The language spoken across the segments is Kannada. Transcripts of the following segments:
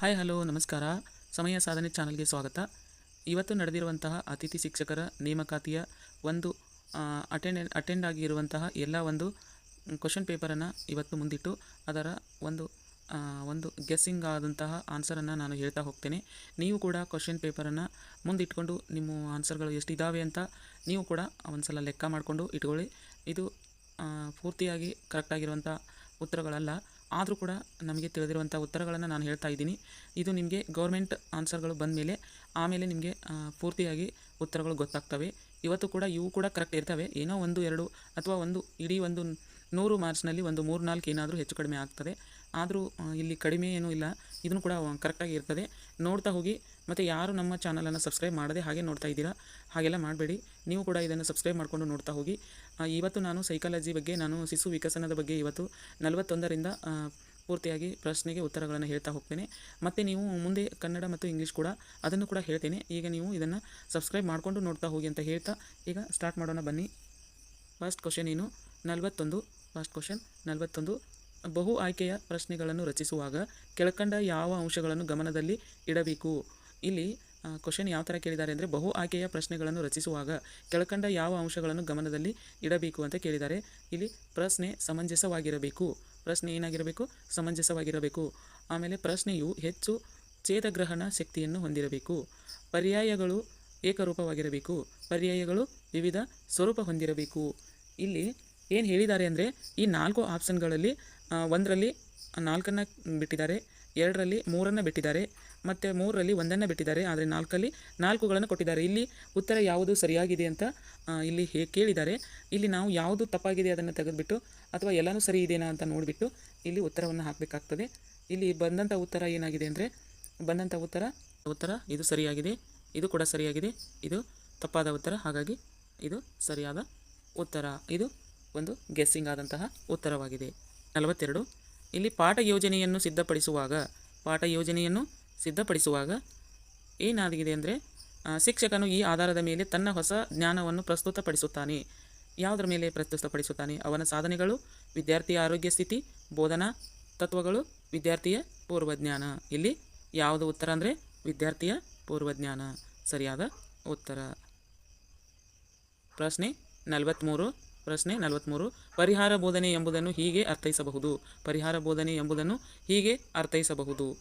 ಹಾಯ್ ಹಲೋ ನಮಸ್ಕಾರ. ಸಮಯ ಸಾಧನೆ ಚಾನಲ್ಗೆ ಸ್ವಾಗತ. ಇವತ್ತು ನಡೆದಿರುವಂತಹ ಅತಿಥಿ ಶಿಕ್ಷಕರ ನೇಮಕಾತಿಯ ಒಂದು ಅಟೆಂಡ್ ಅಟೆಂಡ್ ಆಗಿರುವಂತಹ ಎಲ್ಲ ಒಂದು ಕ್ವಶನ್ ಪೇಪರನ್ನು ಇವತ್ತು ಮುಂದಿಟ್ಟು ಅದರ ಒಂದು ಒಂದು ಗೆಸ್ಸಿಂಗ್ ಆದಂತಹ ಆನ್ಸರನ್ನು ನಾನು ಹೇಳ್ತಾ ಹೋಗ್ತೇನೆ. ನೀವು ಕೂಡ ಕ್ವಶನ್ ಪೇಪರನ್ನು ಮುಂದಿಟ್ಕೊಂಡು ನಿಮ್ಮ ಆನ್ಸರ್ಗಳು ಎಷ್ಟಿದ್ದಾವೆ ಅಂತ ನೀವು ಕೂಡ ಒಂದು ಲೆಕ್ಕ ಮಾಡಿಕೊಂಡು ಇಟ್ಕೊಳ್ಳಿ. ಇದು ಪೂರ್ತಿಯಾಗಿ ಕರೆಕ್ಟಾಗಿರುವಂಥ ಉತ್ತರಗಳಲ್ಲ. ಆದರೂ ಕೂಡ ನಮಗೆ ತಿಳಿದಿರುವಂಥ ಉತ್ತರಗಳನ್ನು ನಾನು ಹೇಳ್ತಾ ಇದ್ದೀನಿ. ಇದು ನಿಮಗೆ ಗೌರ್ಮೆಂಟ್ ಆನ್ಸರ್ಗಳು ಬಂದ ಮೇಲೆ ಆಮೇಲೆ ನಿಮಗೆ ಪೂರ್ತಿಯಾಗಿ ಉತ್ತರಗಳು ಗೊತ್ತಾಗ್ತವೆ. ಇವತ್ತು ಕೂಡ ಇವು ಕೂಡ ಕರೆಕ್ಟ್ ಇರ್ತವೆ. ಏನೋ ಒಂದು ಎರಡು ಅಥವಾ ಒಂದು ಇಡೀ ಒಂದು ನೂರು ಮಾರ್ಕ್ಸ್ನಲ್ಲಿ ಒಂದು ಮೂರು ನಾಲ್ಕು ಏನಾದರೂ ಹೆಚ್ಚು ಕಡಿಮೆ ಆಗ್ತದೆ. ಆದರೂ ಇಲ್ಲಿ ಕಡಿಮೆ ಏನೂ ಇಲ್ಲ. ಇದನ್ನು ಕೂಡ ಕರೆಕ್ಟಾಗಿ ಇರ್ತದೆ. ನೋಡ್ತಾ ಹೋಗಿ. ಮತ್ತು ಯಾರು ನಮ್ಮ ಚಾನಲನ್ನು ಸಬ್ಸ್ಕ್ರೈಬ್ ಮಾಡದೆ ಹಾಗೆ ನೋಡ್ತಾ ಇದ್ದೀರಾ, ಹಾಗೆಲ್ಲ ಮಾಡಬೇಡಿ. ನೀವು ಕೂಡ ಇದನ್ನು ಸಬ್ಸ್ಕ್ರೈಬ್ ಮಾಡಿಕೊಂಡು ನೋಡ್ತಾ ಹೋಗಿ. ಇವತ್ತು ನಾನು ಸೈಕಾಲಜಿ ಬಗ್ಗೆ, ನಾನು ಶಿಶು ವಿಕಸನದ ಬಗ್ಗೆ ಇವತ್ತು ನಲವತ್ತೊಂದರಿಂದ ಪೂರ್ತಿಯಾಗಿ ಪ್ರಶ್ನೆಗೆ ಉತ್ತರಗಳನ್ನು ಹೇಳ್ತಾ ಹೋಗ್ತೇನೆ. ಮತ್ತು ನೀವು ಮುಂದೆ ಕನ್ನಡ ಮತ್ತು ಇಂಗ್ಲೀಷ್ ಕೂಡ ಅದನ್ನು ಕೂಡ ಹೇಳ್ತೇನೆ. ಈಗ ನೀವು ಇದನ್ನು ಸಬ್ಸ್ಕ್ರೈಬ್ ಮಾಡಿಕೊಂಡು ನೋಡ್ತಾ ಹೋಗಿ ಅಂತ ಹೇಳ್ತಾ, ಈಗ ಸ್ಟಾರ್ಟ್ ಮಾಡೋಣ ಬನ್ನಿ. ಫಸ್ಟ್ ಕ್ವಶನ್ ಏನು? ನಲವತ್ತೊಂದು ಫಸ್ಟ್ ಕ್ವಶನ್ ನಲವತ್ತೊಂದು. ಬಹು ಆಯ್ಕೆಯ ಪ್ರಶ್ನೆಗಳನ್ನು ರಚಿಸುವಾಗ ಕೆಳಕಂಡ ಯಾವ ಅಂಶಗಳನ್ನು ಗಮನದಲ್ಲಿ ಇಡಬೇಕು? ಇಲ್ಲಿ ಕ್ವಶನ್ ಯಾವ ಥರ ಕೇಳಿದ್ದಾರೆ ಅಂದರೆ ಬಹು ಆಯ್ಕೆಯ ಪ್ರಶ್ನೆಗಳನ್ನು ರಚಿಸುವಾಗ ಕೆಳಕಂಡ ಯಾವ ಅಂಶಗಳನ್ನು ಗಮನದಲ್ಲಿ ಇಡಬೇಕು ಅಂತ ಕೇಳಿದ್ದಾರೆ. ಇಲ್ಲಿ ಪ್ರಶ್ನೆ ಸಮಂಜಸವಾಗಿರಬೇಕು. ಪ್ರಶ್ನೆ ಏನಾಗಿರಬೇಕು? ಸಮಂಜಸವಾಗಿರಬೇಕು. ಆಮೇಲೆ ಪ್ರಶ್ನೆಯು ಹೆಚ್ಚು ಛೇದಗ್ರಹಣ ಶಕ್ತಿಯನ್ನು ಹೊಂದಿರಬೇಕು. ಪರ್ಯಾಯಗಳು ಏಕರೂಪವಾಗಿರಬೇಕು. ಪರ್ಯಾಯಗಳು ವಿವಿಧ ಸ್ವರೂಪ ಹೊಂದಿರಬೇಕು. ಇಲ್ಲಿ ಏನು ಹೇಳಿದ್ದಾರೆ ಅಂದರೆ ಈ ನಾಲ್ಕು ಆಪ್ಷನ್ಗಳಲ್ಲಿ ಒಂದರಲ್ಲಿ ನಾಲ್ಕನ್ನು ಬಿಟ್ಟಿದ್ದಾರೆ. ಎರಡರಲ್ಲಿ ಮೂರನ್ನು ಬಿಟ್ಟಿದ್ದಾರೆ, ಮತ್ತು ಮೂರರಲ್ಲಿ ಒಂದನ್ನು ಬಿಟ್ಟಿದ್ದಾರೆ, ಆದರೆ ನಾಲ್ಕಲ್ಲಿ ನಾಲ್ಕುಗಳನ್ನು ಕೊಟ್ಟಿದ್ದಾರೆ. ಇಲ್ಲಿ ಉತ್ತರ ಯಾವುದು ಸರಿಯಾಗಿದೆ ಅಂತ ಇಲ್ಲಿ ಹೇ ಕೇಳಿದ್ದಾರೆ. ಇಲ್ಲಿ ನಾವು ಯಾವುದು ತಪ್ಪಾಗಿದೆ ಅದನ್ನು ತೆಗೆದುಬಿಟ್ಟು, ಅಥವಾ ಎಲ್ಲನೂ ಸರಿ ಇದೆಯಾ ಅಂತ ನೋಡಿಬಿಟ್ಟು ಇಲ್ಲಿ ಉತ್ತರವನ್ನು ಹಾಕಬೇಕಾಗ್ತದೆ. ಇಲ್ಲಿ ಬಂದಂಥ ಉತ್ತರ ಏನಾಗಿದೆ ಅಂದರೆ ಬಂದಂಥ ಉತ್ತರ ಉತ್ತರ, ಇದು ಸರಿಯಾಗಿದೆ, ಇದು ಕೂಡ ಸರಿಯಾಗಿದೆ, ಇದು ತಪ್ಪಾದ ಉತ್ತರ, ಹಾಗಾಗಿ ಇದು ಸರಿಯಾದ ಉತ್ತರ. ಇದು ಒಂದು ಗೆಸ್ಸಿಂಗ್ ಆದಂತಹ ಉತ್ತರವಾಗಿದೆ. ನಲವತ್ತೆರಡು ಇಲ್ಲಿ ಪಾಠ ಯೋಜನೆಯನ್ನು ಸಿದ್ಧಪಡಿಸುವಾಗ, ಪಾಠ ಯೋಜನೆಯನ್ನು ಸಿದ್ಧಪಡಿಸುವಾಗ ಏನಾಗಿದೆ ಅಂದರೆ ಶಿಕ್ಷಕನು ಈ ಆಧಾರದ ಮೇಲೆ ತನ್ನ ಹೊಸ ಜ್ಞಾನವನ್ನು ಪ್ರಸ್ತುತಪಡಿಸುತ್ತಾನೆ. ಯಾವುದರ ಮೇಲೆ ಪ್ರಸ್ತುತಪಡಿಸುತ್ತಾನೆ? ಅವನ ಸಾಧನೆಗಳು, ವಿದ್ಯಾರ್ಥಿಯ ಆರೋಗ್ಯ ಸ್ಥಿತಿ, ಬೋಧನಾ ತತ್ವಗಳು, ವಿದ್ಯಾರ್ಥಿಯ ಪೂರ್ವಜ್ಞಾನ. ಇಲ್ಲಿ ಯಾವುದು ಉತ್ತರ ಅಂದರೆ, ವಿದ್ಯಾರ್ಥಿಯ ಪೂರ್ವಜ್ಞಾನ. ಸರಿಯಾದ ಉತ್ತರ. ಪ್ರಶ್ನೆ ನಲವತ್ತ್ಮೂರು ಪ್ರಶ್ನೆ ನಲವತ್ತ್ಮೂರು ಪರಿಹಾರ ಬೋಧನೆ ಎಂಬುದನ್ನು ಹೀಗೆ ಅರ್ಥೈಸಬಹುದು. ಪರಿಹಾರ ಬೋಧನೆ ಎಂಬುದನ್ನು ಹೀಗೆ ಅರ್ಥೈಸಬಹುದು.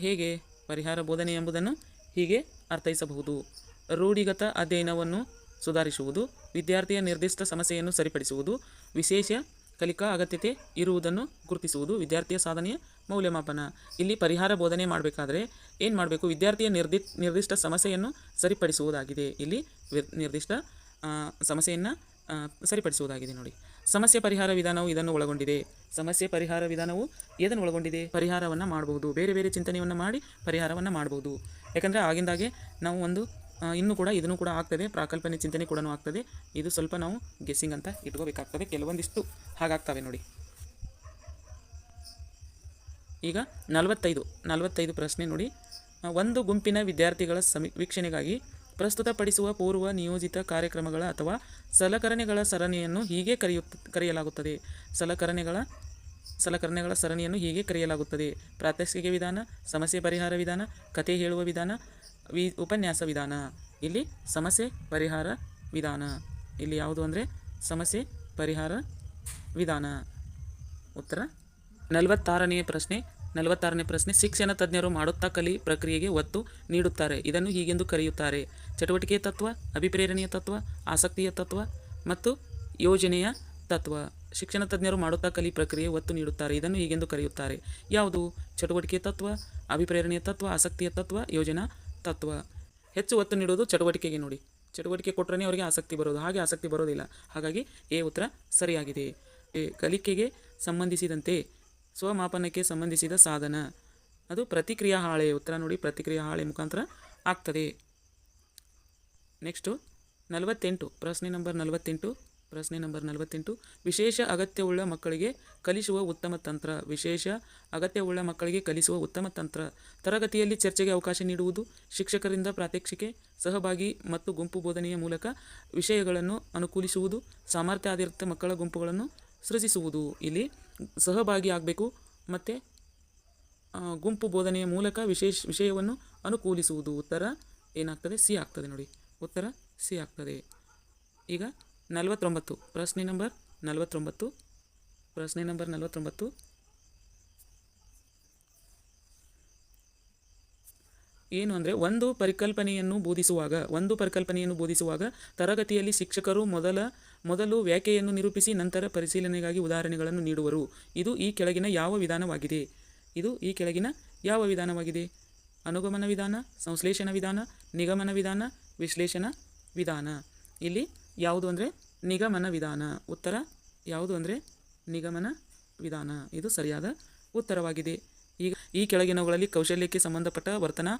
ಹೇಗೆ? ಪರಿಹಾರ ಬೋಧನೆ ಎಂಬುದನ್ನು ಹೀಗೆ ಅರ್ಥೈಸಬಹುದು. ರೂಢಿಗತ ಅಧ್ಯಯನವನ್ನು ಸುಧಾರಿಸುವುದು, ವಿದ್ಯಾರ್ಥಿಯ ನಿರ್ದಿಷ್ಟ ಸಮಸ್ಯೆಯನ್ನು ಸರಿಪಡಿಸುವುದು, ವಿಶೇಷ ಕಲಿಕಾ ಅಗತ್ಯತೆ ಇರುವುದನ್ನು ಗುರುತಿಸುವುದು, ವಿದ್ಯಾರ್ಥಿಯ ಸಾಧನೆಯ ಮೌಲ್ಯಮಾಪನ. ಇಲ್ಲಿ ಪರಿಹಾರ ಬೋಧನೆ ಮಾಡಬೇಕಾದ್ರೆ ಏನು ಮಾಡಬೇಕು? ವಿದ್ಯಾರ್ಥಿಯ ನಿರ್ದಿ, ನಿರ್ದಿಷ್ಟ ಸಮಸ್ಯೆಯನ್ನು ಸರಿಪಡಿಸುವುದಾಗಿದೆ. ಇಲ್ಲಿ ನಿರ್ದಿಷ್ಟ ಸಮಸ್ಯೆಯನ್ನು ಸರಿಪಡಿಸುವುದಾಗಿದೆ ನೋಡಿ. ಸಮಸ್ಯೆ ಪರಿಹಾರ ವಿಧಾನವು ಇದನ್ನು ಒಳಗೊಂಡಿದೆ. ಸಮಸ್ಯೆ ಪರಿಹಾರ ವಿಧಾನವು ಇದನ್ನು ಒಳಗೊಂಡಿದೆ? ಪರಿಹಾರವನ್ನು ಮಾಡಬಹುದು. ಬೇರೆ ಬೇರೆ ಚಿಂತನೆಯನ್ನು ಮಾಡಿ ಪರಿಹಾರವನ್ನು ಮಾಡಬಹುದು. ಯಾಕಂದರೆ ಆಗಿಂದಾಗೆ ನಾವು ಒಂದು ಇನ್ನೂ ಕೂಡ ಇದನ್ನು ಕೂಡ ಆಗ್ತದೆ. ಪ್ರಾಕಲ್ಪನೆ ಚಿಂತನೆ ಕೂಡ ಆಗ್ತದೆ. ಇದು ಸ್ವಲ್ಪ ನಾವು ಗೆಸ್ಸಿಂಗ್ ಅಂತ ಇಟ್ಕೋಬೇಕಾಗ್ತದೆ. ಕೆಲವೊಂದಿಷ್ಟು ಹಾಗಾಗ್ತವೆ ನೋಡಿ. ಈಗ ನಲವತ್ತೈದು ನಲವತ್ತೈದು ಪ್ರಶ್ನೆ ನೋಡಿ. ಒಂದು ಗುಂಪಿನ ವಿದ್ಯಾರ್ಥಿಗಳ ಸಮೀಕ್ಷೆಗಾಗಿ ಪ್ರಸ್ತುತಪಡಿಸುವ ಪೂರ್ವ ನಿಯೋಜಿತ ಕಾರ್ಯಕ್ರಮಗಳ ಅಥವಾ ಸಲಕರಣೆಗಳ ಸರಣಿಯನ್ನು ಹೀಗೆ ಕರೆಯು ಕರೆಯಲಾಗುತ್ತದೆ. ಸಲಕರಣೆಗಳ ಸಲಕರಣೆಗಳ ಸರಣಿಯನ್ನು ಹೀಗೆ ಕರೆಯಲಾಗುತ್ತದೆ. ಪ್ರಾತ್ಯಕ್ಷಿಕ ವಿಧಾನ, ಸಮಸ್ಯೆ ಪರಿಹಾರ ವಿಧಾನ ಕತೆ ಹೇಳುವ ವಿಧಾನ, ವಿ, ಉಪನ್ಯಾಸ ವಿಧಾನ. ಇಲ್ಲಿ ಸಮಸ್ಯೆ ಪರಿಹಾರ ವಿಧಾನ. ಇಲ್ಲಿ ಯಾವುದು ಅಂದರೆ ಸಮಸ್ಯೆ ಪರಿಹಾರ ವಿಧಾನ. ಉತ್ತರ. ನಲವತ್ತಾರನೆಯ ಪ್ರಶ್ನೆ. ನಲವತ್ತಾರನೇ ಪ್ರಶ್ನೆ ಶಿಕ್ಷಣ ತಜ್ಞರು ಮಾಡುತ್ತಾ ಕಲಿ ಪ್ರಕ್ರಿಯೆಗೆ ಒತ್ತು ನೀಡುತ್ತಾರೆ. ಇದನ್ನು ಹೀಗೆಂದು ಕರೆಯುತ್ತಾರೆ. ಚಟುವಟಿಕೆಯ ತತ್ವ, ಅಭಿಪ್ರೇರಣೆಯ ತತ್ವ, ಆಸಕ್ತಿಯ ತತ್ವ ಮತ್ತು ಯೋಜನೆಯ ತತ್ವ. ಶಿಕ್ಷಣ ತಜ್ಞರು ಮಾಡುತ್ತಾ ಕಲಿ ಪ್ರಕ್ರಿಯೆ ಒತ್ತು ನೀಡುತ್ತಾರೆ. ಇದನ್ನು ಹೀಗೆಂದು ಕರೆಯುತ್ತಾರೆ. ಯಾವುದು? ಚಟುವಟಿಕೆಯ ತತ್ವ, ಅಭಿಪ್ರೇರಣೆಯ ತತ್ವ, ಆಸಕ್ತಿಯ ತತ್ವ, ಯೋಜನಾ ತತ್ವ. ಹೆಚ್ಚು ಒತ್ತು ನೀಡುವುದು ಚಟುವಟಿಕೆಗೆ ನೋಡಿ. ಚಟುವಟಿಕೆ ಕೊಟ್ಟರೆ ಅವರಿಗೆ ಆಸಕ್ತಿ ಬರೋದು. ಹಾಗೆ ಆಸಕ್ತಿ ಬರೋದಿಲ್ಲ. ಹಾಗಾಗಿ ಎ ಉತ್ತರ ಸರಿಯಾಗಿದೆ. ಕಲಿಕೆಗೆ ಸಂಬಂಧಿಸಿದಂತೆ ಸ್ವಮಾಪನಕ್ಕೆ ಸಂಬಂಧಿಸಿದ ಸಾಧನ. ಅದು ಪ್ರತಿಕ್ರಿಯಾ ಹಾಳೆ. ಉತ್ತರ ನೋಡಿ ಪ್ರತಿಕ್ರಿಯಾ ಹಾಳೆ ಮುಖಾಂತರ ಆಗ್ತದೆ. ನೆಕ್ಸ್ಟು ನಲವತ್ತೆಂಟು, ಪ್ರಶ್ನೆ ನಂಬರ್ ನಲವತ್ತೆಂಟು, ಪ್ರಶ್ನೆ ನಂಬರ್ ನಲವತ್ತೆಂಟು. ವಿಶೇಷ ಅಗತ್ಯವುಳ್ಳ ಮಕ್ಕಳಿಗೆ ಕಲಿಸುವ ಉತ್ತಮ ತಂತ್ರ. ವಿಶೇಷ ಅಗತ್ಯವುಳ್ಳ ಮಕ್ಕಳಿಗೆ ಕಲಿಸುವ ಉತ್ತಮ ತಂತ್ರ. ತರಗತಿಯಲ್ಲಿ ಚರ್ಚೆಗೆ ಅವಕಾಶ ನೀಡುವುದು, ಶಿಕ್ಷಕರಿಂದ ಪ್ರಾತ್ಯಕ್ಷಿಕೆ, ಸಹಭಾಗಿ ಮತ್ತು ಗುಂಪು ಬೋಧನೆಯ ಮೂಲಕ ವಿಷಯಗಳನ್ನು ಅನುಕೂಲಿಸುವುದು ಸಾಮರ್ಥ್ಯ ಆಧಾರಿತ ಮಕ್ಕಳ ಗುಂಪುಗಳನ್ನು ಸೃಜಿಸುವುದು. ಇಲ್ಲಿ ಸಹಭಾಗಿ ಆಗಬೇಕು ಮತ್ತು ಗುಂಪು ಬೋಧನೆಯ ಮೂಲಕ ವಿಶೇಷ ವಿಷಯವನ್ನು ಅನುಕೂಲಿಸುವುದು. ಉತ್ತರ ಏನಾಗ್ತದೆ? ಸಿ ಆಗ್ತದೆ ನೋಡಿ. ಉತ್ತರ ಸಿ ಆಗ್ತದೆ. ಈಗ ನಲವತ್ತೊಂಬತ್ತು, ಪ್ರಶ್ನೆ ನಂಬರ್ ನಲವತ್ತೊಂಬತ್ತು, ಪ್ರಶ್ನೆ ನಂಬರ್ ನಲವತ್ತೊಂಬತ್ತು. ಏನು ಅಂದರೆ ಒಂದು ಪರಿಕಲ್ಪನೆಯನ್ನು ಬೋಧಿಸುವಾಗ, ಒಂದು ಪರಿಕಲ್ಪನೆಯನ್ನು ಬೋಧಿಸುವಾಗ ತರಗತಿಯಲ್ಲಿ ಶಿಕ್ಷಕರು ಮೊದಲ, ಮೊದಲು ವ್ಯಾಖ್ಯೆಯನ್ನು ನಿರೂಪಿಸಿ ನಂತರ ಪರಿಶೀಲನೆಗಾಗಿ ಉದಾಹರಣೆಗಳನ್ನು ನೀಡುವರು. ಇದು ಈ ಕೆಳಗಿನ ಯಾವ ವಿಧಾನವಾಗಿದೆ? ಇದು ಈ ಕೆಳಗಿನ ಯಾವ ವಿಧಾನವಾಗಿದೆ? ಅನುಗಮನ ವಿಧಾನ, ಸಂಶ್ಲೇಷಣ ವಿಧಾನ, ನಿಗಮನ ವಿಧಾನ ವಿಶ್ಲೇಷಣಾ ವಿಧಾನ. ಇಲ್ಲಿ ಯಾವುದು ಅಂದರೆ ನಿಗಮನ ವಿಧಾನ. ಉತ್ತರ ಯಾವುದು ಅಂದರೆ ನಿಗಮನ ವಿಧಾನ. ಇದು ಸರಿಯಾದ ಉತ್ತರವಾಗಿದೆ. ಈಗ ಈ ಕೆಳಗಿನವುಗಳಲ್ಲಿ ಕೌಶಲ್ಯಕ್ಕೆ ಸಂಬಂಧಪಟ್ಟ ವರ್ತನಾ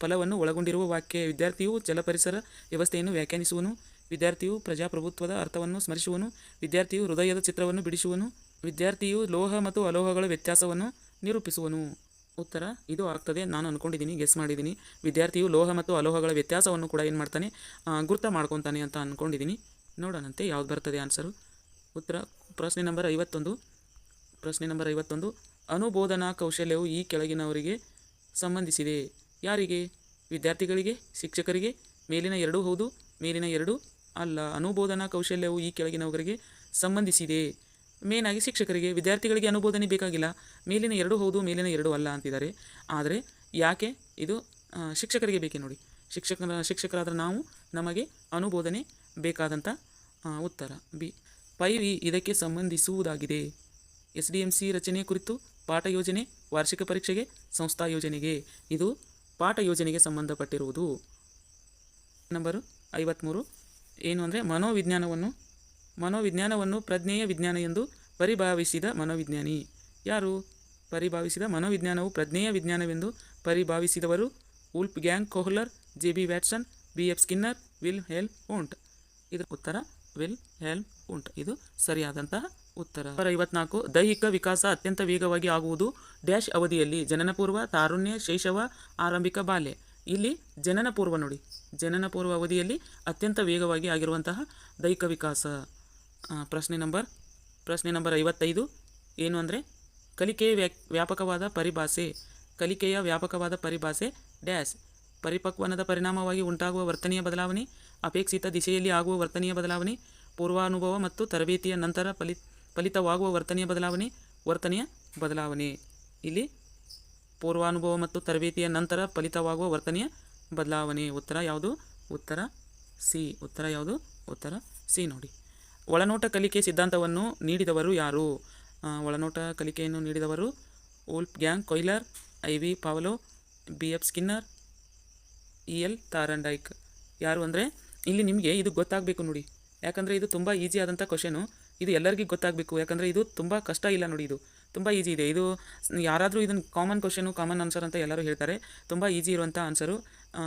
ಫಲವನ್ನು ಒಳಗೊಂಡಿರುವ ವಾಕ್ಯ, ವಿದ್ಯಾರ್ಥಿಯು ಜಲಪರಿಸರ ವ್ಯವಸ್ಥೆಯನ್ನು ವ್ಯಾಖ್ಯಾನಿಸುವನು, ವಿದ್ಯಾರ್ಥಿಯು ಪ್ರಜಾಪ್ರಭುತ್ವದ ಅರ್ಥವನ್ನು ಸ್ಮರಿಸುವನು, ವಿದ್ಯಾರ್ಥಿಯು ಹೃದಯದ ಚಿತ್ರವನ್ನು ಬಿಡಿಸುವನು, ವಿದ್ಯಾರ್ಥಿಯು ಲೋಹ ಮತ್ತು ಅಲೋಹಗಳ ವ್ಯತ್ಯಾಸವನ್ನು ನಿರೂಪಿಸುವನು. ಉತ್ತರ, ಇದು ಆಗ್ತದೆ, ನಾನು ಅಂದ್ಕೊಂಡಿದ್ದೀನಿ ಗೆಸ್ ಮಾಡಿದ್ದೀನಿ ವಿದ್ಯಾರ್ಥಿಯು ಲೋಹ ಮತ್ತು ಅಲೋಹಗಳ ವ್ಯತ್ಯಾಸವನ್ನು ಕೂಡ ಏನು ಮಾಡ್ತಾನೆ? ಗುರ್ತ ಮಾಡ್ಕೊತಾನೆ ಅಂತ ಅಂದ್ಕೊಂಡಿದ್ದೀನಿ ನೋಡೋಣಂತೆ ಯಾವ್ದು ಬರ್ತದೆ ಆನ್ಸರು. ಉತ್ತರ, ಪ್ರಶ್ನೆ ನಂಬರ್ ಐವತ್ತೊಂದು. ಪ್ರಶ್ನೆ ನಂಬರ್ ಐವತ್ತೊಂದು. ಅನುಬೋಧನಾ ಕೌಶಲ್ಯವು ಈ ಕೆಳಗಿನವರಿಗೆ ಸಂಬಂಧಿಸಿದೆ. ಯಾರಿಗೆ? ವಿದ್ಯಾರ್ಥಿಗಳಿಗೆ, ಶಿಕ್ಷಕರಿಗೆ, ಮೇಲಿನ ಎರಡೂ ಹೌದು, ಮೇಲಿನ ಎರಡು ಅಲ್ಲ. ಅನುಬೋಧನಾ ಕೌಶಲ್ಯವು ಈ ಕೆಳಗಿನವರಿಗೆ ಸಂಬಂಧಿಸಿದೆ. ಮೇನಾಗಿ ಶಿಕ್ಷಕರಿಗೆ, ವಿದ್ಯಾರ್ಥಿಗಳಿಗೆ ಅನುಬೋಧನೆ ಬೇಕಾಗಿಲ್ಲ. ಮೇಲಿನ ಎರಡು ಹೌದು, ಮೇಲಿನ ಎರಡು ಅಲ್ಲ ಅಂತಿದ್ದಾರೆ. ಆದರೆ ಯಾಕೆ ಇದು ಶಿಕ್ಷಕರಿಗೆ ಬೇಕೇ ನೋಡಿ. ಶಿಕ್ಷಕರ ಶಿಕ್ಷಕರಾದ ನಾವು ನಮಗೆ ಅನುಬೋಧನೆ ಬೇಕಾದಂಥ ಉತ್ತರ. ಬಿ. ಪೈವಿ ಇದಕ್ಕೆ ಸಂಬಂಧಿಸುವುದಾಗಿದೆ. ಎಸ್ ಡಿ ಎಂ ಸಿ ರಚನೆ ಕುರಿತು ಪಾಠ ಯೋಜನೆ, ವಾರ್ಷಿಕ ಪರೀಕ್ಷೆಗೆ, ಸಂಸ್ಥಾ ಯೋಜನೆಗೆ. ಇದು ಪಾಠ ಯೋಜನೆಗೆ ಸಂಬಂಧಪಟ್ಟಿರುವುದು. ನಂಬರು ಐವತ್ತ್ಮೂರು ಏನು ಅಂದರೆ ಮನೋವಿಜ್ಞಾನವನ್ನು ಮನೋವಿಜ್ಞಾನವನ್ನು ಪ್ರಜ್ಞೆಯ ವಿಜ್ಞಾನ ಎಂದು ಪರಿಭಾವಿಸಿದ ಮನೋವಿಜ್ಞಾನಿ. ಯಾರು? ಪರಿಭಾವಿಸಿದ ಮನೋವಿಜ್ಞಾನವು ಪ್ರಜ್ಞೆಯ ವಿಜ್ಞಾನವೆಂದು ಪರಿಭಾವಿಸಿದವರು Wolfgang, Kohler, J B Watson, B F Skinner Wilhelm Wundt ಇದರ ಉತ್ತರ ವಿಲ್ ಹೆಲ್ ಉಂಟ್ ಇದು ಸರಿಯಾದಂತಹ ಉತ್ತರ. ನಂಬರ್ ಐವತ್ನಾಲ್ಕು, ದೈಹಿಕ ವಿಕಾಸ ಅತ್ಯಂತ ವೇಗವಾಗಿ ಆಗುವುದು ಡ್ಯಾಶ್ ಅವಧಿಯಲ್ಲಿ ಜನನಪೂರ್ವ ತಾರುಣ್ಯ ಶೈಶವ ಆರಂಭಿಕ ಬಾಲ್ಯ. ಇಲ್ಲಿ ಜನನಪೂರ್ವ ನೋಡಿ. ಜನನಪೂರ್ವ ಅವಧಿಯಲ್ಲಿ ಅತ್ಯಂತ ವೇಗವಾಗಿ ಆಗಿರುವಂತಹ ದೈಹಿಕ ವಿಕಾಸ. ಪ್ರಶ್ನೆ ನಂಬರ್ ಪ್ರಶ್ನೆ ನಂಬರ್ ಐವತ್ತೈದು. ಏನು ಅಂದರೆ, ಕಲಿಕೆಯ ವ್ಯಾ- ವ್ಯಾಪಕವಾದ ಪರಿಭಾಷೆ, ಕಲಿಕೆಯ ವ್ಯಾಪಕವಾದ ಪರಿಭಾಷೆ, ಡ್ಯಾಶ್, ಪರಿಪಕ್ವನದ ಪರಿಣಾಮವಾಗಿ ಉಂಟಾಗುವ ವರ್ತನೆಯ ಬದಲಾವಣೆ, ಅಪೇಕ್ಷಿತ ದಿಶೆಯಲ್ಲಿ ಆಗುವ ವರ್ತನೆಯ ಬದಲಾವಣೆ, ಪೂರ್ವಾನುಭವ ಮತ್ತು ತರಬೇತಿಯ ನಂತರ ಫಲಿ, ಫಲಿತವಾಗುವ ವರ್ತನೆಯ ಬದಲಾವಣೆ ವರ್ತನೆಯ ಬದಲಾವಣೆ. ಇಲ್ಲಿ, ಪೂರ್ವಾನುಭವ ಮತ್ತು ತರಬೇತಿಯ ನಂತರ ಫಲಿತವಾಗುವ ವರ್ತನೆಯ ಬದಲಾವಣೆ. ಉತ್ತರ ಯಾವುದು? ಉತ್ತರ ಸಿ. ಉತ್ತರ ಯಾವುದು? ಉತ್ತರ ಸಿ. ನೋಡಿ. ಒಳನೋಟ ಕಲಿಕೆ ಸಿದ್ಧಾಂತವನ್ನು ನೀಡಿದವರು ಯಾರು? ಒಳನೋಟ ಕಲಿಕೆಯನ್ನು ನೀಡಿದವರು Wolfgang Kohler, I V Pavlov, B F Skinner, E L Thorndike ಯಾರು ಅಂದರೆ, ಇಲ್ಲಿ ನಿಮಗೆ ಇದು ಗೊತ್ತಾಗಬೇಕು ನೋಡಿ. ಯಾಕಂದರೆ ಇದು ತುಂಬ ಈಸಿ ಆದಂಥ ಕ್ವಶನು. ಇದು ಎಲ್ಲರಿಗೂ ಗೊತ್ತಾಗಬೇಕು. ಯಾಕಂದರೆ ಇದು ತುಂಬ ಕಷ್ಟ ಇಲ್ಲ ನೋಡಿ ಇದು. ತುಂಬ ಈಸಿ ಇದೆ. ಇದು ಯಾರಾದರೂ ಇದನ್ನು ಕಾಮನ್ ಕ್ವಶನು, ಕಾಮನ್ ಆನ್ಸರ್ ಅಂತ ಎಲ್ಲರೂ ಹೇಳ್ತಾರೆ. ತುಂಬ ಈಸಿ ಇರುವಂಥ ಆನ್ಸರು.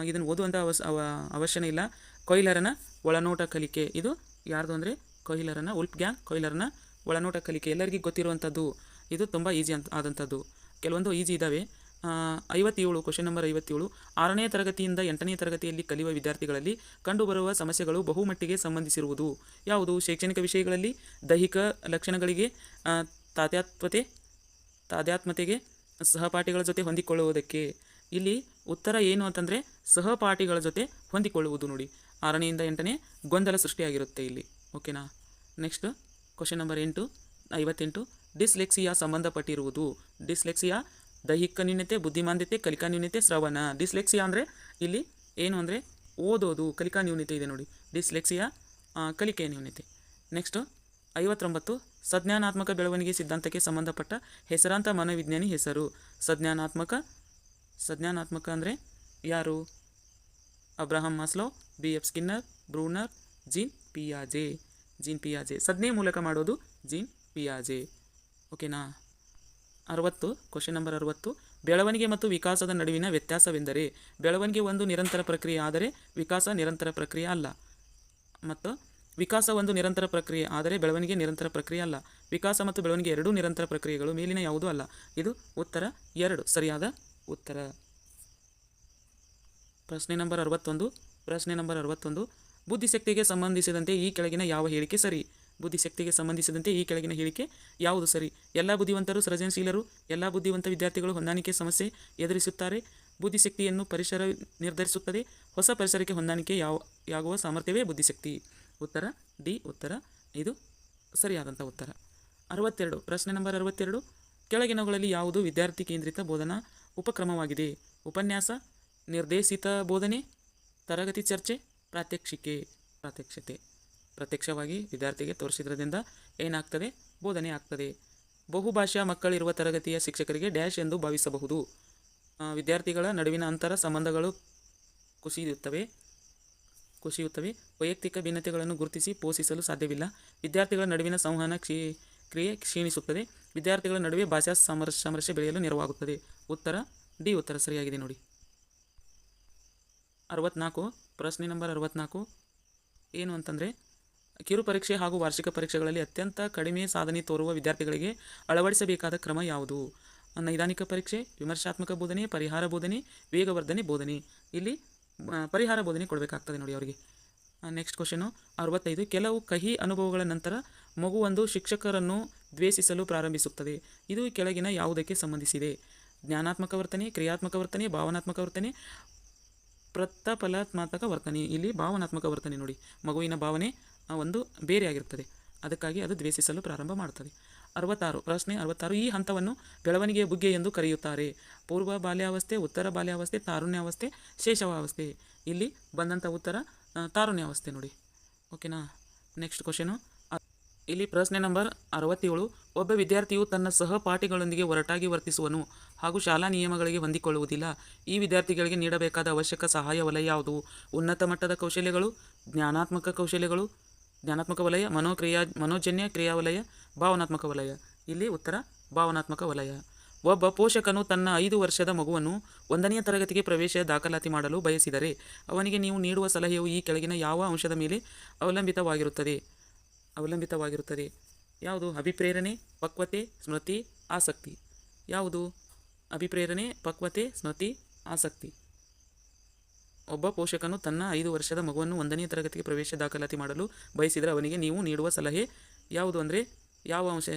ಇದನ್ನು ಓದುವಂಥ ಅವಶ್ಯ ಅವ, ಅವಶ್ಯನೇ ಇಲ್ಲ. ಕೊಯ್ಲರನ ಒಳನೋಟ ಕಲಿಕೆ. ಇದು ಯಾರ್ದು ಅಂದರೆ ಕೊಯ್ಲರನ ಉಲ್ಪ್ ಗ್ಯಾಂಗ್ ಕೊಯ್ಲರನ ಒಳನೋಟ ಕಲಿಕೆ. ಎಲ್ಲರಿಗೂ ಗೊತ್ತಿರುವಂಥದ್ದು ಇದು ತುಂಬ ಈಸಿ ಅಂತ ಆದಂಥದ್ದು. ಕೆಲವೊಂದು ಈಸಿ ಇದ್ದಾವೆ. ಐವತ್ತೇಳು, ಕ್ವಶನ್ ನಂಬರ್ ಐವತ್ತೇಳು. ಆರನೇ ತರಗತಿಯಿಂದ ಎಂಟನೇ ತರಗತಿಯಲ್ಲಿ ಕಲಿಯುವ ವಿದ್ಯಾರ್ಥಿಗಳಲ್ಲಿ ಕಂಡುಬರುವ ಸಮಸ್ಯೆಗಳು ಬಹುಮಟ್ಟಿಗೆ ಸಂಬಂಧಿಸಿರುವುದು. ಯಾವುದು? ಶೈಕ್ಷಣಿಕ ವಿಷಯಗಳಲ್ಲಿ ದೈಹಿಕ ಲಕ್ಷಣಗಳಿಗೆ ತಾತ್ಯಾತ್ಮತೆ ತಾದ್ಯಾತ್ಮತೆಗೆ ಸಹಪಾಠಿಗಳ ಜೊತೆ ಹೊಂದಿಕೊಳ್ಳುವುದಕ್ಕೆ. ಇಲ್ಲಿ ಉತ್ತರ ಏನು ಅಂತಂದರೆ ಸಹಪಾಠಿಗಳ ಜೊತೆ ಹೊಂದಿಕೊಳ್ಳುವುದು ನೋಡಿ. ಆರನೆಯಿಂದ ಎಂಟನೇ ಗೊಂದಲ ಸೃಷ್ಟಿಯಾಗಿರುತ್ತೆ ಇಲ್ಲಿ. ಓಕೆನಾ? ನೆಕ್ಸ್ಟ್ ಕ್ವಶನ್ ನಂಬರ್ ಎಂಟು, ಐವತ್ತೆಂಟು. ಡಿಸ್ಲೆಕ್ಸಿಯಾ ಸಂಬಂಧಪಟ್ಟಿರುವುದು. ಡಿಸ್ಲೆಕ್ಸಿಯಾ, ದೈಹಿಕ ನ್ಯೂನ್ಯತೆ ಬುದ್ಧಿಮಾಂದ್ಯತೆ, ಕಲಿಕಾ ನ್ಯೂನ್ಯತೆ ಶ್ರವಣ. ಡಿಸ್ಲೆಕ್ಸಿಯಾ ಅಂದರೆ ಇಲ್ಲಿ ಏನು ಅಂದರೆ ಓದೋದು, ಕಲಿಕಾ ನ್ಯೂನ್ಯತೆ ಇದೆ ನೋಡಿ. ಡಿಸ್ಲೆಕ್ಸಿಯಾ ಕಲಿಕೆ ನ್ಯೂನ್ಯತೆ ನೆಕ್ಸ್ಟು ಐವತ್ತೊಂಬತ್ತು. ಸಜ್ಞಾನಾತ್ಮಕ ಬೆಳವಣಿಗೆ ಸಿದ್ಧಾಂತಕ್ಕೆ ಸಂಬಂಧಪಟ್ಟ ಹೆಸರಾಂತ ಮನೋವಿಜ್ಞಾನಿ ಹೆಸರು. ಸಜ್ಞಾನಾತ್ಮಕ ಸಜ್ಞಾನಾತ್ಮಕ ಅಂದರೆ ಯಾರು? Abraham Maslow, B F Skinner, Bruner, gene ಪಿಯಾಜೆ, gene ಪಿಯಾಜೆ. ಸದ್ನೇ ಮೂಲಕ ಮಾಡೋದು ಜೀನ್ ಪಿಯಾಜೆ. ಓಕೆನಾ? ಅರವತ್ತು ಕ್ವಶನ್ ನಂಬರ್ ಅರವತ್ತು. ಬೆಳವಣಿಗೆ ಮತ್ತು ವಿಕಾಸದ ನಡುವಿನ ವ್ಯತ್ಯಾಸವೆಂದರೆ, ಬೆಳವಣಿಗೆ ಒಂದು ನಿರಂತರ ಪ್ರಕ್ರಿಯೆ ಆದರೆ ವಿಕಾಸ ನಿರಂತರ ಪ್ರಕ್ರಿಯೆ ಅಲ್ಲ. ಮತ್ತು ವಿಕಾಸ ಒಂದು ನಿರಂತರ ಪ್ರಕ್ರಿಯೆ ಆದರೆ ಬೆಳವಣಿಗೆ ನಿರಂತರ ಪ್ರಕ್ರಿಯೆ ಅಲ್ಲ. ವಿಕಾಸ ಮತ್ತು ಬೆಳವಣಿಗೆ ಎರಡೂ ನಿರಂತರ ಪ್ರಕ್ರಿಯೆಗಳು ಮೇಲಿನ ಯಾವುದೂ ಅಲ್ಲ. ಇದು ಉತ್ತರ ಎರಡು. ಸರಿಯಾದ ಉತ್ತರ. ಪ್ರಶ್ನೆ ನಂಬರ್ ಅರವತ್ತೊಂದು. ಪ್ರಶ್ನೆ ನಂಬರ್ ಅರವತ್ತೊಂದು. ಬುದ್ಧಿಶಕ್ತಿಗೆ ಸಂಬಂಧಿಸಿದಂತೆ ಈ ಕೆಳಗಿನ ಯಾವ ಹೇಳಿಕೆ ಸರಿ? ಬುದ್ಧಿಶಕ್ತಿಗೆ ಸಂಬಂಧಿಸಿದಂತೆ ಈ ಕೆಳಗಿನ ಹೇಳಿಕೆ ಯಾವುದು ಸರಿ? ಎಲ್ಲ ಬುದ್ಧಿವಂತರು ಸೃಜನಶೀಲರು, ಎಲ್ಲ ಬುದ್ಧಿವಂತ ವಿದ್ಯಾರ್ಥಿಗಳು ಹೊಂದಾಣಿಕೆ ಸಮಸ್ಯೆ ಎದುರಿಸುತ್ತಾರೆ. ಬುದ್ಧಿಶಕ್ತಿಯನ್ನು ಪರಿಸರ ನಿರ್ಧರಿಸುತ್ತದೆ. ಹೊಸ ಪರಿಸರಕ್ಕೆ ಹೊಂದಾಣಿಕೆ ಯಾವ, ಯಾಗುವ ಸಾಮರ್ಥ್ಯವೇ ಬುದ್ಧಿಶಕ್ತಿ? ಉತ್ತರ ಡಿ, ಉತ್ತರ ಇದು ಸರಿಯಾದಂಥ ಉತ್ತರ. ಅರವತ್ತೆರಡು, ಪ್ರಶ್ನೆ ನಂಬರ್ ಅರವತ್ತೆರಡು. ಕೆಳಗಿನವುಗಳಲ್ಲಿ ಯಾವುದು ವಿದ್ಯಾರ್ಥಿ ಕೇಂದ್ರಿತ ಬೋಧನಾ ಉಪಕ್ರಮವಾಗಿದೆ? ಉಪನ್ಯಾಸ, ನಿರ್ದೇಶಿತ ಬೋಧನೆ, ತರಗತಿ ಚರ್ಚೆ ಪ್ರಾತ್ಯಕ್ಷಿಕೆ, ಪ್ರಾತ್ಯಕ್ಷತೆ. ಪ್ರತ್ಯಕ್ಷವಾಗಿ ವಿದ್ಯಾರ್ಥಿಗೆ ತೋರಿಸಿದ್ರದಿಂದ ಏನಾಗ್ತದೆ? ಬೋಧನೆ ಆಗ್ತದೆ. ಬಹುಭಾಷಾ ಮಕ್ಕಳಿರುವ ತರಗತಿಯ ಶಿಕ್ಷಕರಿಗೆ ಡ್ಯಾಶ್ ಎಂದು ಭಾವಿಸಬಹುದು. ವಿದ್ಯಾರ್ಥಿಗಳ ನಡುವಿನ ಅಂತರ ಸಂಬಂಧಗಳು ಕುಸಿಯುತ್ತವೆ. ಕುಸಿಯುತ್ತವೆ. ವೈಯಕ್ತಿಕ ಭಿನ್ನತೆಗಳನ್ನು ಗುರುತಿಸಿ ಪೋಷಿಸಲು ಸಾಧ್ಯವಿಲ್ಲ. ವಿದ್ಯಾರ್ಥಿಗಳ ನಡುವಿನ ಸಂವಹನ ಕ್ಷೀ, ಕ್ರಿಯೆ ಕ್ಷೀಣಿಸುತ್ತದೆ. ವಿದ್ಯಾರ್ಥಿಗಳ ನಡುವೆ ಭಾಷಾ ಸಮರ ಸಮರ್ಶೆ ಬೆಳೆಯಲು ನೆರವಾಗುತ್ತದೆ. ಉತ್ತರ, ಡಿ ಉತ್ತರ. ಸರಿಯಾಗಿದೆ ನೋಡಿ. ಅರವತ್ನಾಲ್ಕು ಪ್ರಶ್ನೆ ನಂಬರ್ ಅರವತ್ನಾಲ್ಕು. ಏನು ಅಂತಂದರೆ, ಕಿರು ಪರೀಕ್ಷೆ ಹಾಗೂ ವಾರ್ಷಿಕ ಪರೀಕ್ಷೆಗಳಲ್ಲಿ ಅತ್ಯಂತ ಕಡಿಮೆ ಸಾಧನೆ ತೋರುವ ವಿದ್ಯಾರ್ಥಿಗಳಿಗೆ ಅಳವಡಿಸಬೇಕಾದ ಕ್ರಮ ಯಾವುದು? ನೈದಾನಿಕ ಪರೀಕ್ಷೆ, ವಿಮರ್ಶಾತ್ಮಕ ಬೋಧನೆ, ಪರಿಹಾರ ಬೋಧನೆ, ವೇಗವರ್ಧನೆ ಬೋಧನೆ. ಇಲ್ಲಿ ಪರಿಹಾರ ಬೋಧನೆ ಕೊಡಬೇಕಾಗ್ತದೆ ನೋಡಿ ಅವರಿಗೆ. ನೆಕ್ಸ್ಟ್ ಕ್ವಶನು ಅರವತ್ತೈದು. ಕೆಲವು ಕಹಿ ಅನುಭವಗಳ ನಂತರ ಮಗುವೊಂದು ಶಿಕ್ಷಕರನ್ನು ದ್ವೇಷಿಸಲು ಪ್ರಾರಂಭಿಸುತ್ತದೆ. ಇದು ಕೆಳಗಿನ ಯಾವುದಕ್ಕೆ ಸಂಬಂಧಿಸಿದೆ? ಜ್ಞಾನಾತ್ಮಕ ವರ್ತನೆ, ಕ್ರಿಯಾತ್ಮಕ ವರ್ತನೆ, ಭಾವನಾತ್ಮಕ ವರ್ತನೆ ಪ್ರತಫಲಾತ್ಮಕ ವರ್ತನೆ. ಇಲ್ಲಿ ಭಾವನಾತ್ಮಕ ವರ್ತನೆ ನೋಡಿ. ಮಗುವಿನ ಭಾವನೆ ಒಂದು ಬೇರೆಯಾಗಿರ್ತದೆ ಅದಕ್ಕಾಗಿ ಅದು ದ್ವೇಷಿಸಲು ಪ್ರಾರಂಭ ಮಾಡುತ್ತದೆ ಅರವತ್ತಾರು. ಪ್ರಶ್ನೆ ಅರವತ್ತಾರು. ಈ ಹಂತವನ್ನು ಬೆಳವಣಿಗೆಯ ಬುಗ್ಗೆ ಎಂದು ಕರೆಯುತ್ತಾರೆ. ಪೂರ್ವ ಬಾಲ್ಯಾವಸ್ಥೆ, ಉತ್ತರ ಬಾಲ್ಯಾವಸ್ಥೆ, ತಾರುಣ್ಯಾವಸ್ಥೆ, ಶೇಷವಾವಸ್ಥೆ. ಇಲ್ಲಿ ಬಂದಂಥ ಉತ್ತರ ತಾರುಣ್ಯಾವಸ್ಥೆ ನೋಡಿ. ಓಕೆನಾ? ನೆಕ್ಸ್ಟ್ ಕ್ವಶನು ಇಲ್ಲಿ ಪ್ರಶ್ನೆ ನಂಬರ್ ಅರವತ್ತೇಳು. ಒಬ್ಬ ವಿದ್ಯಾರ್ಥಿಯು ತನ್ನ ಸಹಪಾಠಿಗಳೊಂದಿಗೆ ಒರಟಾಗಿ ವರ್ತಿಸುವನು ಹಾಗೂ ಶಾಲಾ ನಿಯಮಗಳಿಗೆ ಹೊಂದಿಕೊಳ್ಳುವುದಿಲ್ಲ. ಈ ವಿದ್ಯಾರ್ಥಿಗಳಿಗೆ ನೀಡಬೇಕಾದ ಅವಶ್ಯಕ ಸಹಾಯ ವಲಯ ಯಾವುದು? ಉನ್ನತ ಮಟ್ಟದ ಕೌಶಲ್ಯಗಳು, ಜ್ಞಾನಾತ್ಮಕ ಕೌಶಲ್ಯಗಳು, ಜ್ಞಾನಾತ್ಮಕ ವಲಯ, ಮನೋಕ್ರಿಯಾ, ಮನೋಜನ್ಯ ಕ್ರಿಯಾ ವಲಯ ಭಾವನಾತ್ಮಕ ವಲಯ. ಇಲ್ಲಿ ಉತ್ತರ, ಭಾವನಾತ್ಮಕ ವಲಯ. ಒಬ್ಬ ಪೋಷಕನು ತನ್ನ ಐದು ವರ್ಷದ ಮಗುವನ್ನು ಒಂದನೆಯ ತರಗತಿಗೆ ಪ್ರವೇಶ ದಾಖಲಾತಿ ಮಾಡಲು ಬಯಸಿದರೆ ಅವನಿಗೆ ನೀವು ನೀಡುವ ಸಲಹೆಯು ಈ ಕೆಳಗಿನ ಯಾವ ಅಂಶದ ಮೇಲೆ ಅವಲಂಬಿತವಾಗಿರುತ್ತದೆ? ಅವಲಂಬಿತವಾಗಿರುತ್ತದೆ. ಯಾವುದು? ಅಭಿಪ್ರೇರಣೆ, ಪಕ್ವತೆ, ಸ್ಮೃತಿ, ಆಸಕ್ತಿ. ಯಾವುದು? ಅಭಿಪ್ರೇರಣೆ, ಪಕ್ವತೆ, ಸ್ಮೃತಿ, ಆಸಕ್ತಿ. ಒಬ್ಬ ಪೋಷಕನು ತನ್ನ ಐದು ವರ್ಷದ ಮಗುವನ್ನು ಒಂದನೇ ತರಗತಿಗೆ ಪ್ರವೇಶ ದಾಖಲಾತಿ ಮಾಡಲು ಬಯಸಿದರೆ ಅವನಿಗೆ ನೀವು ನೀಡುವ ಸಲಹೆ ಯಾವುದು ಅಂದರೆ, ಯಾವ ಅಂಶ?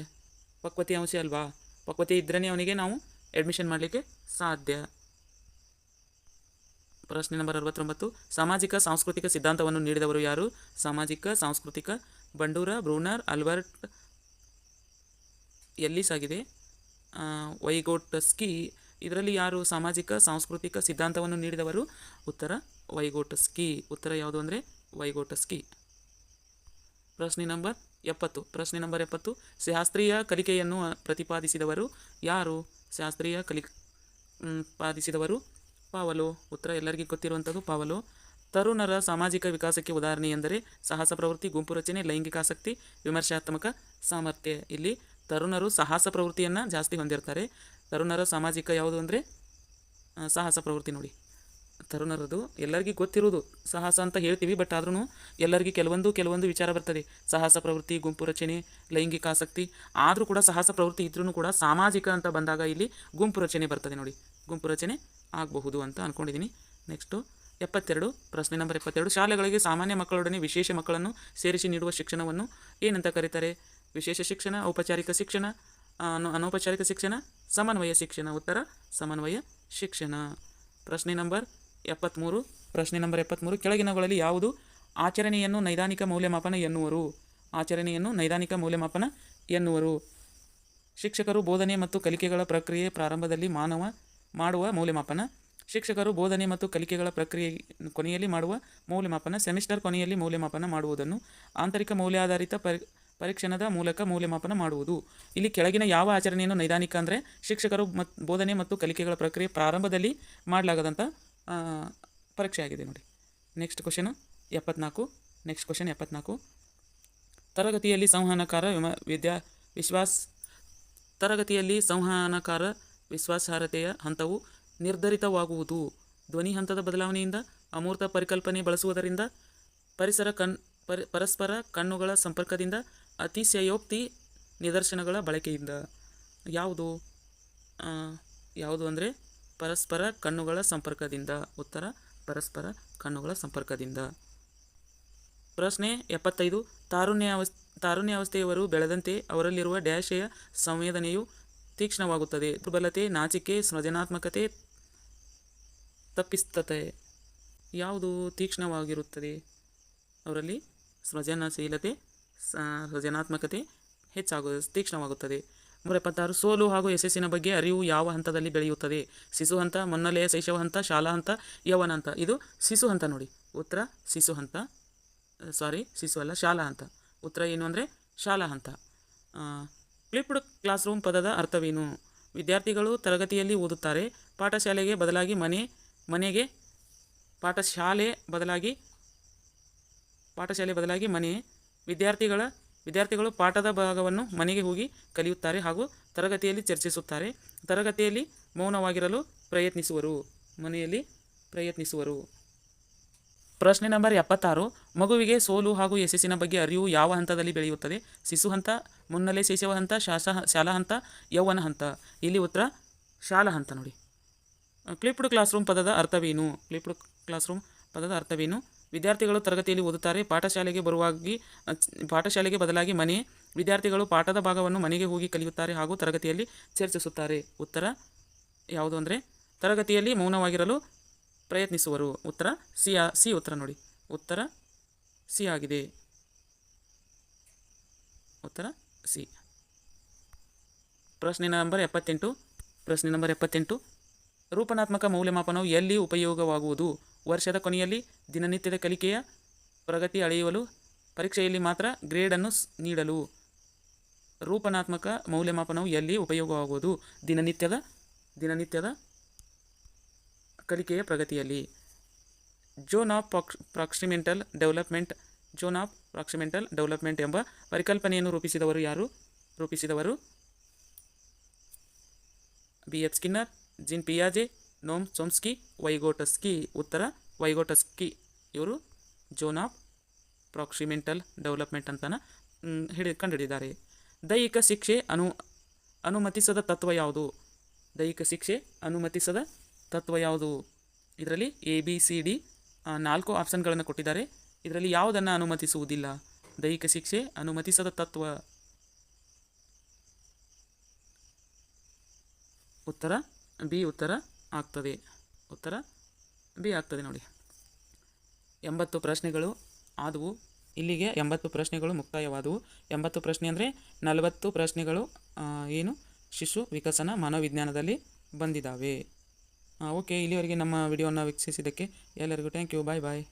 ಪಕ್ವತೆ ಅಂಶ ಅಲ್ವಾ? ಪಕ್ವತೆ ಇದ್ರೇ ಅವನಿಗೆ ನಾವು ಅಡ್ಮಿಷನ್ ಮಾಡಲಿಕ್ಕೆ ಸಾಧ್ಯ. ಪ್ರಶ್ನೆ ನಂಬರ್ ಅರವತ್ತೊಂಬತ್ತು. ಸಾಮಾಜಿಕ, ಸಾಂಸ್ಕೃತಿಕ ಸಿದ್ಧಾಂತವನ್ನು ನೀಡಿದವರು ಯಾರು? ಸಾಮಾಜಿಕ, ಸಾಂಸ್ಕೃತಿಕ ಬಂಡೂರ, ಬ್ರೂನರ್ ಅಲ್ಬರ್ಟ್ ಎಲ್ಲಿಸ್ ಆಗಿದೆ? ವೈಗೋಟಸ್ಕಿ. ಇದರಲ್ಲಿ ಯಾರು ಸಾಮಾಜಿಕ, ಸಾಂಸ್ಕೃತಿಕ ಸಿದ್ಧಾಂತವನ್ನು ನೀಡಿದವರು? ಉತ್ತರ, ವೈಗೋಟಸ್ಕಿ. ಉತ್ತರ ಯಾವುದು ಅಂದರೆ ವೈಗೋಟಸ್ಕಿ. ಪ್ರಶ್ನೆ ನಂಬರ್ ಎಪ್ಪತ್ತು. ಪ್ರಶ್ನೆ ನಂಬರ್ ಎಪ್ಪತ್ತು. ಶಾಸ್ತ್ರೀಯ ಕಲಿಕೆಯನ್ನು ಪ್ರತಿಪಾದಿಸಿದವರು ಯಾರು? ಶಾಸ್ತ್ರೀಯ ಕಲಿ ಪಾದಿಸಿದವರು ಪಾವಲೋ. ಉತ್ತರ ಎಲ್ಲರಿಗೂ ಗೊತ್ತಿರುವಂಥದ್ದು ಪಾವಲೋ. ತರುಣರ ಸಾಮಾಜಿಕ ವಿಕಾಸಕ್ಕೆ ಉದಾಹರಣೆ ಎಂದರೆ ಸಾಹಸ ಪ್ರವೃತ್ತಿ ಗುಂಪು ರಚನೆ, ಲೈಂಗಿಕ ಆಸಕ್ತಿ, ವಿಮರ್ಶಾತ್ಮಕ ಸಾಮರ್ಥ್ಯ. ಇಲ್ಲಿ ತರುಣರು ಸಾಹಸ ಪ್ರವೃತ್ತಿಯನ್ನು ಜಾಸ್ತಿ ಹೊಂದಿರ್ತಾರೆ. ತರುಣರ ಸಾಮಾಜಿಕ ಯಾವುದು ಅಂದರೆ ಸಾಹಸ ಪ್ರವೃತ್ತಿ ನೋಡಿ. ತರುಣರದು ಎಲ್ಲರಿಗೂ ಗೊತ್ತಿರೋದು ಸಾಹಸ ಅಂತ ಹೇಳ್ತೀವಿ, ಬಟ್ ಆದ್ರೂ ಎಲ್ಲರಿಗೂ ಕೆಲವೊಂದು ಕೆಲವೊಂದು ವಿಚಾರ ಬರ್ತದೆ. ಸಾಹಸ ಪ್ರವೃತ್ತಿ, ಗುಂಪು ರಚನೆ, ಲೈಂಗಿಕ ಆಸಕ್ತಿ, ಆದರೂ ಕೂಡ ಸಾಹಸ ಪ್ರವೃತ್ತಿ ಇದ್ರೂ ಕೂಡ ಸಾಮಾಜಿಕ ಅಂತ ಬಂದಾಗ ಇಲ್ಲಿ ಗುಂಪು ರಚನೆ ಬರ್ತದೆ ನೋಡಿ. ಗುಂಪು ರಚನೆ ಆಗಬಹುದು ಅಂತ ಅಂದ್ಕೊಂಡಿದ್ದೀನಿ ನೆಕ್ಸ್ಟು ಎಪ್ಪತ್ತೆರಡು, ಪ್ರಶ್ನೆ ನಂಬರ್ ಎಪ್ಪತ್ತೆರಡು, ಶಾಲೆಗಳಿಗೆ ಸಾಮಾನ್ಯ ಮಕ್ಕಳೊಡನೆ ವಿಶೇಷ ಮಕ್ಕಳನ್ನು ಸೇರಿಸಿ ನೀಡುವ ಶಿಕ್ಷಣವನ್ನು ಏನಂತ ಕರೀತಾರೆ? ವಿಶೇಷ ಶಿಕ್ಷಣ, ಔಪಚಾರಿಕ ಶಿಕ್ಷಣ, ಅನು, ಅನೌಪಚಾರಿಕ ಶಿಕ್ಷಣ, ಸಮನ್ವಯ ಶಿಕ್ಷಣ, ಉತ್ತರ, ಸಮನ್ವಯ ಶಿಕ್ಷಣ. ಪ್ರಶ್ನೆ ನಂಬರ್ ಎಪ್ಪತ್ತ್ಮೂರು ಪ್ರಶ್ನೆ ನಂಬರ್ ಎಪ್ಪತ್ತ್ಮೂರು ಕೆಳಗಿನಗಳಲ್ಲಿ ಯಾವುದು? ಆಚರಣೆಯನ್ನು ನೈದಾನಿಕ ಮೌಲ್ಯಮಾಪನ ಎನ್ನುವರು. ಆಚರಣೆಯನ್ನು ನೈದಾನಿಕ ಮೌಲ್ಯಮಾಪನ ಎನ್ನುವರು. ಶಿಕ್ಷಕರು ಬೋಧನೆ ಮತ್ತು ಕಲಿಕೆಗಳ ಪ್ರಕ್ರಿಯೆ ಪ್ರಾರಂಭದಲ್ಲಿ ಮಾನವ ಮಾಡುವ ಮೌಲ್ಯಮಾಪನ ಶಿಕ್ಷಕರು ಬೋಧನೆ ಮತ್ತು ಕಲಿಕೆಗಳ ಪ್ರಕ್ರಿಯೆ ಕೊನೆಯಲ್ಲಿ ಮಾಡುವ ಮೌಲ್ಯಮಾಪನ, ಸೆಮಿಸ್ಟರ್ ಕೊನೆಯಲ್ಲಿ ಮೌಲ್ಯಮಾಪನ ಮಾಡುವುದನ್ನು ಆಂತರಿಕ ಮೌಲ್ಯಾಧಾರಿತ ಪರಿ, ಪರೀಕ್ಷಣದ ಮೂಲಕ ಮೌಲ್ಯಮಾಪನ ಮಾಡುವುದು. ಇಲ್ಲಿ ಕೆಳಗಿನ ಯಾವ ಆಚರಣೆಯನ್ನು ನೈದಾನಿಕ ಅಂದರೆ ಶಿಕ್ಷಕರು ಮತ್ ಬೋಧನೆ ಮತ್ತು ಕಲಿಕೆಗಳ ಪ್ರಕ್ರಿಯೆ ಪ್ರಾರಂಭದಲ್ಲಿ ಮಾಡಲಾಗದಂಥ ಪರೀಕ್ಷೆ ಆಗಿದೆ ನೋಡಿ. ನೆಕ್ಸ್ಟ್ ಕ್ವಶನ್ ಎಪ್ಪತ್ನಾಲ್ಕು ನೆಕ್ಸ್ಟ್ ಕ್ವಶನ್ ಎಪ್ಪತ್ನಾಲ್ಕು. ತರಗತಿಯಲ್ಲಿ ಸಂವಹನಕಾರ ವಿಮ, ವಿದ್ಯಾ, ವಿಶ್ವಾಸ, ತರಗತಿಯಲ್ಲಿ ಸಂವಹನಕಾರ ವಿಶ್ವಾಸಾರ್ಹತೆಯ ಹಂತವು ನಿರ್ಧರಿತವಾಗುವುದು. ಧ್ವನಿ ಹಂತದ ಬದಲಾವಣೆಯಿಂದ ಅಮೂರ್ತ ಪರಿಕಲ್ಪನೆ ಬಳಸುವುದರಿಂದ ಪರಿಸರ ಕಣ್, ಪರಿ, ಪರಸ್ಪರ ಕಣ್ಣುಗಳ ಸಂಪರ್ಕದಿಂದ ಅತಿಶಯೋಕ್ತಿ ನಿದರ್ಶನಗಳ ಬಳಕೆಯಿಂದ. ಯಾವುದು? ಯಾವುದು ಅಂದರೆ ಪರಸ್ಪರ ಕಣ್ಣುಗಳ ಸಂಪರ್ಕದಿಂದ. ಉತ್ತರ, ಪರಸ್ಪರ ಕಣ್ಣುಗಳ ಸಂಪರ್ಕದಿಂದ. ಪ್ರಶ್ನೆ ಎಪ್ಪತ್ತೈದು. ತಾರುಣ್ಯಾವಸ್, ತಾರುಣ್ಯಾವಸ್ಥೆಯವರು ಬೆಳೆದಂತೆ ಅವರಲ್ಲಿರುವ ಡ್ಯಾಶೆಯ ಸಂವೇದನೆಯು ತೀಕ್ಷ್ಣವಾಗುತ್ತದೆ. ದುರ್ಬಲತೆ, ನಾಚಿಕೆ, ಸೃಜನಾತ್ಮಕತೆ ತಪ್ಪಿಸ್ತತೆ. ಯಾವುದು ತೀಕ್ಷ್ಣವಾಗಿರುತ್ತದೆ? ಅವರಲ್ಲಿ ಸೃಜನಶೀಲತೆ ಸೃಜನಾತ್ಮಕತೆ ಹೆಚ್ಚಾಗು, ತೀಕ್ಷ್ಣವಾಗುತ್ತದೆ. ನೂರ ಎಪ್ಪತ್ತಾರು, ಸೋಲು ಹಾಗೂ ಯಶಸ್ಸಿನ ಬಗ್ಗೆ ಅರಿವು ಯಾವ ಹಂತದಲ್ಲಿ ಬೆಳೆಯುತ್ತದೆ? ಶಿಶು ಹಂತ, ಮೊನ್ನಲೆಯ ಶೈಶವ ಹಂತ, ಶಾಲಾ ಹಂತ, ಯವನ ಹಂತ. ಇದು ಶಿಶು ಹಂತ ನೋಡಿ. ಉತ್ತರ, ಶಿಶು ಹಂತ. ಸಾರಿ ಶಿಶು ಅಲ್ಲ, ಶಾಲಾ ಹಂತ. ಉತ್ತರ ಏನು ಅಂದರೆ ಶಾಲಾ ಹಂತ. ಫ್ಲಿಪ್ಡ್ ಕ್ಲಾಸ್ ರೂಮ್ ಪದದ ಅರ್ಥವೇನು? ವಿದ್ಯಾರ್ಥಿಗಳು ತರಗತಿಯಲ್ಲಿ ಓದುತ್ತಾರೆ, ಪಾಠಶಾಲೆಗೆ ಬದಲಾಗಿ ಮನೆ ಮನೆಗೆ ಪಾಠಶಾಲೆ ಬದಲಾಗಿ ಪಾಠಶಾಲೆ ಬದಲಾಗಿ ಮನೆ ವಿದ್ಯಾರ್ಥಿಗಳ, ವಿದ್ಯಾರ್ಥಿಗಳು ಪಾಠದ ಭಾಗವನ್ನು ಮನೆಗೆ ಹೋಗಿ ಕಲಿಯುತ್ತಾರೆ ಹಾಗೂ ತರಗತಿಯಲ್ಲಿ ಚರ್ಚಿಸುತ್ತಾರೆ. ತರಗತಿಯಲ್ಲಿ ಮೌನವಾಗಿರಲು ಪ್ರಯತ್ನಿಸುವರು. ಮನೆಯಲ್ಲಿ ಪ್ರಯತ್ನಿಸುವರು. ಪ್ರಶ್ನೆ ನಂಬರ್ ಎಪ್ಪತ್ತಾರು. ಮಗುವಿಗೆ ಸೋಲು ಹಾಗೂ ಯಶಸ್ಸಿನ ಬಗ್ಗೆ ಅರಿವು ಯಾವ ಹಂತದಲ್ಲಿ ಬೆಳೆಯುತ್ತದೆ? ಶಿಶು ಹಂತ, ಮುನ್ನಲೆ ಶೈಶವ ಹಂತ, ಶಾಸ, ಶಾಲಾ ಹಂತ, ಯೌವನ ಹಂತ. ಇಲ್ಲಿ ಉತ್ತರ, ಶಾಲಾ ಹಂತ ನೋಡಿ. ಕ್ಲಿಪ್ಡ್ ಕ್ಲಾಸ್ ರೂಮ್ ಪದದ ಅರ್ಥವೇನು? ಕ್ಲಿಪ್ಡ್ ಕ್ಲಾಸ್ ರೂಮ್ ಪದದ ಅರ್ಥವೇನು? ವಿದ್ಯಾರ್ಥಿಗಳು ತರಗತಿಯಲ್ಲಿ ಓದುತ್ತಾರೆ, ಪಾಠಶಾಲೆಗೆ ಬರುವಾಗಿ ಪಾಠಶಾಲೆಗೆ ಬದಲಾಗಿ ಮನೆ, ವಿದ್ಯಾರ್ಥಿಗಳು ಪಾಠದ ಭಾಗವನ್ನು ಮನೆಗೆ ಹೋಗಿ ಕಲಿಯುತ್ತಾರೆ ಹಾಗೂ ತರಗತಿಯಲ್ಲಿ ಚರ್ಚಿಸುತ್ತಾರೆ. ಉತ್ತರ ಯಾವುದು ಅಂದರೆ, ತರಗತಿಯಲ್ಲಿ ಮೌನವಾಗಿರಲು ಪ್ರಯತ್ನಿಸುವರು. ಉತ್ತರ ಸಿ ಸಿ ಉತ್ತರ ನೋಡಿ. ಉತ್ತರ ಸಿ ಆಗಿದೆ. ಉತ್ತರ ಸಿ. ಪ್ರಶ್ನೆ ನಂಬರ್ ಎಪ್ಪತ್ತೆಂಟು. ಪ್ರಶ್ನೆ ನಂಬರ್ ಎಪ್ಪತ್ತೆಂಟು. ರೂಪನಾತ್ಮಕ ಮೌಲ್ಯಮಾಪನವು ಎಲ್ಲಿ ಉಪಯೋಗವಾಗುವುದು? ವರ್ಷದ ಕೊನೆಯಲ್ಲಿ ದಿನನಿತ್ಯದ ಕಲಿಕೆಯ ಪ್ರಗತಿ ಅಳೆಯಲು ಪರೀಕ್ಷೆಯಲ್ಲಿ ಮಾತ್ರ ಗ್ರೇಡನ್ನು ನೀಡಲು. ರೂಪನಾತ್ಮಕ ಮೌಲ್ಯಮಾಪನವು ಎಲ್ಲಿ ಉಪಯೋಗವಾಗುವುದು? ದಿನನಿತ್ಯದ ದಿನನಿತ್ಯದ ಕಲಿಕೆಯ ಪ್ರಗತಿಯಲ್ಲಿ. Zone of prox proximal development, zone of proximal development ಎಂಬ ಪರಿಕಲ್ಪನೆಯನ್ನು ರೂಪಿಸಿದವರು ಯಾರು? ರೂಪಿಸಿದವರು ಬಿ ಎಫ್ ಸ್ಕಿನ್ನರ್ ಜಿನ್ ಪಿಯಾಜೆ, ನೋಮ್ ಚೊಮ್ಸ್ಕಿ, ವೈಗೋಟಸ್ಕಿ, ಉತ್ತರ ವೈಗೋಟಸ್ಕಿ ಇವರು ಜೋನ್ ಆಫ್ ಪ್ರಾಕ್ಸಿಮೆಂಟಲ್ ಡೆವಲಪ್ಮೆಂಟ್ ಅಂತನ ಹಿಡಿ ಕಂಡುಹಿಡಿದ್ದಾರೆ ದೈಹಿಕ ಶಿಕ್ಷೆ ಅನು, ಅನುಮತಿಸದ ತತ್ವ ಯಾವುದು? ದೈಹಿಕ ಶಿಕ್ಷೆ ಅನುಮತಿಸದ ತತ್ವ ಯಾವುದು? ಇದರಲ್ಲಿ ಎ, ಬಿ, ಸಿ, ಡಿ ನಾಲ್ಕು ಆಪ್ಷನ್ಗಳನ್ನು ಕೊಟ್ಟಿದ್ದಾರೆ. ಇದರಲ್ಲಿ ಯಾವುದನ್ನು ಅನುಮತಿಸುವುದಿಲ್ಲ? ದೈಹಿಕ ಶಿಕ್ಷೆ ಅನುಮತಿಸದ ತತ್ವ. ಉತ್ತರ ಬಿ ಉತ್ತರ ಆಗ್ತದೆ. ಉತ್ತರ ಬಿ ಆಗ್ತದೆ ನೋಡಿ. ಎಂಬತ್ತು ಪ್ರಶ್ನೆಗಳು ಆದವು. ಇಲ್ಲಿಗೆ ಎಂಬತ್ತು ಪ್ರಶ್ನೆಗಳು ಮುಕ್ತಾಯವಾದವು. ಎಂಬತ್ತು ಪ್ರಶ್ನೆ ಅಂದರೆ ನಲವತ್ತು ಪ್ರಶ್ನೆಗಳು ಏನು? ಶಿಶು ವಿಕಸನ ಮನೋವಿಜ್ಞಾನದಲ್ಲಿ ಬಂದಿದ್ದಾವೆ ಓಕೆ, ಇಲ್ಲಿವರೆಗೆ ನಮ್ಮ ವಿಡಿಯೋನ ವೀಕ್ಷಿಸಿದ್ದಕ್ಕೆ ಎಲ್ಲರಿಗೂ ಥ್ಯಾಂಕ್ ಯು ಬಾಯ್ ಬಾಯ್